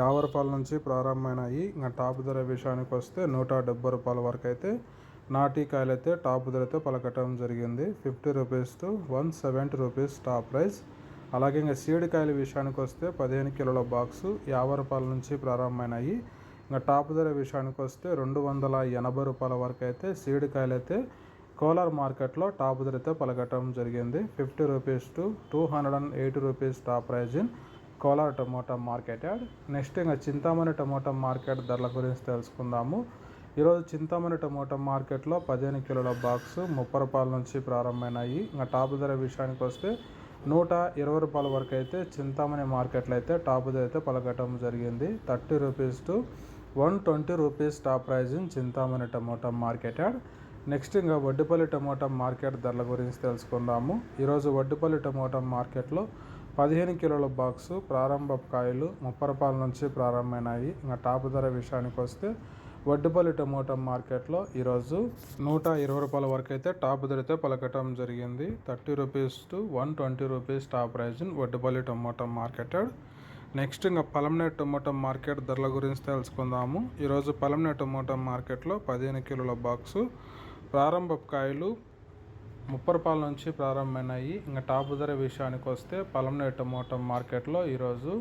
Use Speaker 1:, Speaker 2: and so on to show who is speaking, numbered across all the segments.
Speaker 1: యాభై రూపాయల నుంచి ప్రారంభమైనాయి. ఇంకా టాప్ ధర విషయానికి వస్తే నూట డెబ్బై రూపాయల వరకు అయితే నాటి కాయలు అయితే టాప్ ధరతో పలకటం జరిగింది. Fifty rupees to one seventy rupees top price. అలాగే ఇంకా సీడ్ కాయల విషయానికి వస్తే పదిహేను కిలోల బాక్సు యాభై రూపాయల నుంచి ప్రారంభమైనాయి. ఇంకా టాప్ ధర విషయానికి వస్తే రెండు వందల ఎనభై రూపాయల వరకు అయితే సీడ్ కాయలు అయితే కోలార్ మార్కెట్లో టాప్ ధరతో పలకటం జరిగింది. Fifty rupees to two hundred and eighty rupees top prize in Kolar tomato market yard next ఇంకా చింతామణి టమోటా మార్కెట్ ధరల గురించి తెలుసుకుందాము. ఈరోజు చింతామణి టమోటా మార్కెట్లో పదిహేను కిలోల బాక్స్ ముప్పై రూపాయల నుంచి ప్రారంభమైనాయి. ఇంకా టాప్ ధర విషయానికి వస్తే నూట ఇరవై రూపాయల వరకు అయితే చింతామణి మార్కెట్లో అయితే టాప్ ధర అయితే పలకటం జరిగింది. Thirty rupees to one twenty rupees top prize in Chintamani tomato market yard next ఇంకా వడ్డిపల్లి టమోటా మార్కెట్ ధరల గురించి తెలుసుకుందాము. ఈరోజు వడ్డిపల్లి టమోటా మార్కెట్లో పదిహేను కిలోల బాక్సు ప్రారంభ కాయలు ముప్పై రూపాయల నుంచి ప్రారంభమైనాయి. ఇంకా టాప్ ధర విషయానికి వస్తే వడ్డుపల్లి టమోటా మార్కెట్లో ఈరోజు నూట ఇరవై రూపాయల వరకు అయితే టాప్ ధరతో పలకటం జరిగింది. Thirty rupees to one twenty rupees top prize Vaddupalli tomato market yard. Next ఇంకా పలంనే టమోటా మార్కెట్ ధరల గురించి తెలుసుకుందాము. ఈరోజు పలంనే టమోటా మార్కెట్లో పదిహేను కిలోల బాక్సు ప్రారంభ కాయలు ముప్పై రూపాయల నుంచి ప్రారంభమైనాయి. ఇంకా టాప్ ధర విషయానికి వస్తే పలంనే టమోటా మార్కెట్లో ఈరోజు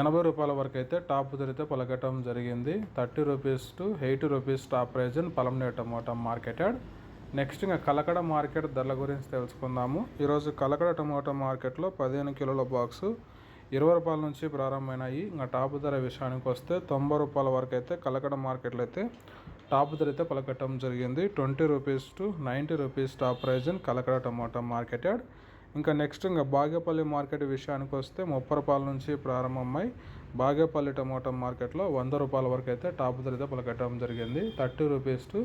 Speaker 1: ఎనభై రూపాయల వరకు అయితే టాప్ ధరతో పలకటం జరిగింది. Thirty rupees to eighty rupees top prize in Palamaner tomato market yard. Next ఇంకా కలకడ మార్కెట్ ధరల గురించి తెలుసుకుందాము. ఈరోజు కలకడ టమోటా మార్కెట్లో పదిహేను కిలోల బాక్సు ఇరవై రూపాయల నుంచి ప్రారంభమైనాయి. ఇంకా టాప్ ధర విషయానికి వస్తే తొంభై రూపాయల వరకు అయితే కలకడ మార్కెట్లో అయితే టాప్ ధర అయితే పలకటం జరిగింది. Twenty rupees to ninety rupees top prize in Kalakada tomato market yard ఇంకా నెక్స్ట్ ఇంకా బాగేపల్లి మార్కెట్ విషయానికి వస్తే ముప్పై రూపాయల నుంచి ప్రారంభమై బాగేపల్లి టమాటా మార్కెట్లో వంద రూపాయల వరకు అయితే టాప్ ధర అయితే పలకటం జరిగింది. Thirty rupees to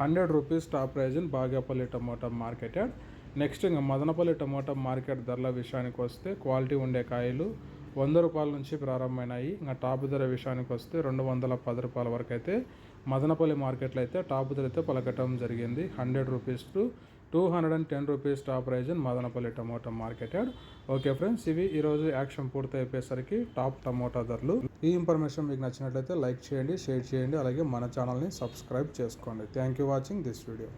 Speaker 1: hundred rupees top prize in Bagepalli tomato market yard next ఇంకా మదనపల్లి టమాటా మార్కెట్ ధరల విషయానికి వస్తే క్వాలిటీ ఉండే కాయలు వంద రూపాయల నుంచి ప్రారంభమైనాయి. ఇంకా టాప్ ధర విషయానికి వస్తే రెండు వందల పది రూపాయల వరకు అయితే మదనపల్లి మార్కెట్లో అయితే టాప్ ధర అయితే పలకటం జరిగింది. Hundred rupees to two hundred and ten rupees top prize in Madanapalli tomato market yard okay friends ఇవి ఈరోజు యాక్షన్ పూర్తి అయిపోయేసరికి టాప్ టమోటా ధరలు. ఈ ఇన్ఫర్మేషన్ మీకు నచ్చినట్లయితే లైక్ చేయండి షేర్ చేయండి అలాగే మన ఛానల్ని సబ్స్క్రైబ్ చేసుకోండి. Thank you watching this video.